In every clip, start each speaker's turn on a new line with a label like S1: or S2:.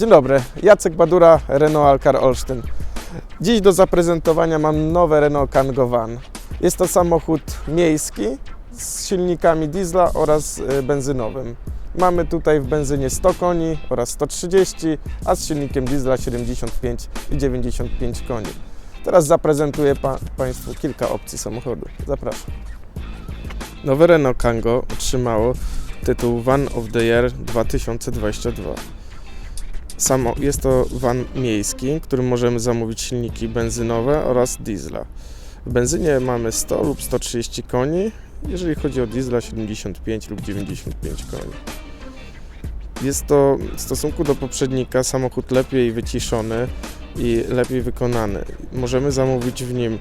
S1: Dzień dobry, Jacek Badura, Renault Alcar Olsztyn. Dziś do zaprezentowania mam nowe Renault Kangoo Van. Jest to samochód miejski z silnikami diesla oraz y, benzynowym. Mamy tutaj w benzynie 100 koni oraz 130, a z silnikiem diesla 75 i 95 koni. Teraz zaprezentuję pa Państwu kilka opcji samochodu. Zapraszam. Nowe Renault Kangoo otrzymało tytuł Van of the Year 2022. Samo, jest to van miejski, którym możemy zamówić silniki benzynowe oraz diesla. W benzynie mamy 100 lub 130 koni, jeżeli chodzi o diesla 75 lub 95 koni. Jest to w stosunku do poprzednika samochód lepiej wyciszony i lepiej wykonany. Możemy zamówić w nim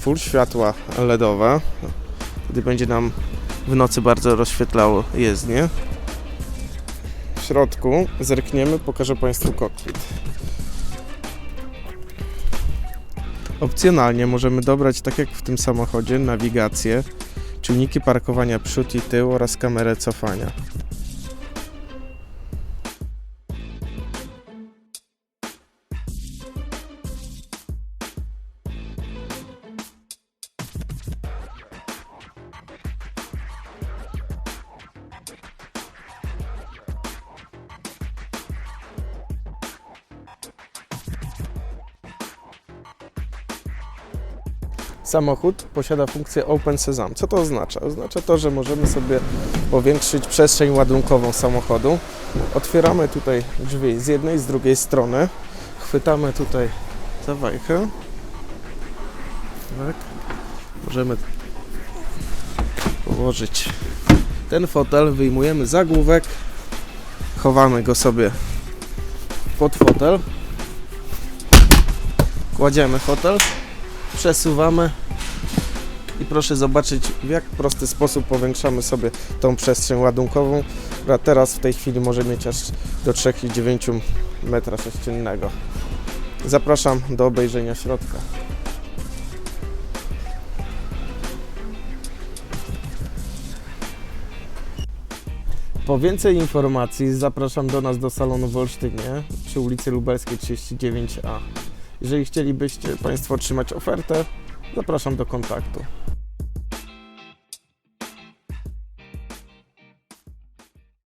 S1: full światła LEDowe, gdy będzie nam w nocy bardzo rozświetlało jezdnię. W środku zerkniemy, pokażę Państwu kokpit. Opcjonalnie możemy dobrać, tak jak w tym samochodzie, nawigację, czujniki parkowania przód i tył oraz kamerę cofania. Samochód posiada funkcję Open Sesame. Co to oznacza? Oznacza to, że możemy sobie powiększyć przestrzeń ładunkową samochodu. Otwieramy tutaj drzwi z jednej z drugiej strony. Chwytamy tutaj za wajchę. Tak. Możemy położyć ten fotel, wyjmujemy zagłówek, chowamy go sobie pod fotel, kładziemy fotel, przesuwamy i proszę zobaczyć w jak prosty sposób powiększamy sobie tą przestrzeń ładunkową, która teraz w tej chwili może mieć aż do 3,9 metra sześciennego. Zapraszam do obejrzenia środka. Po więcej informacji zapraszam do nas do salonu w Olsztynie przy ulicy Lubelskiej 39A. Jeżeli chcielibyście Państwo otrzymać ofertę, zapraszam do kontaktu.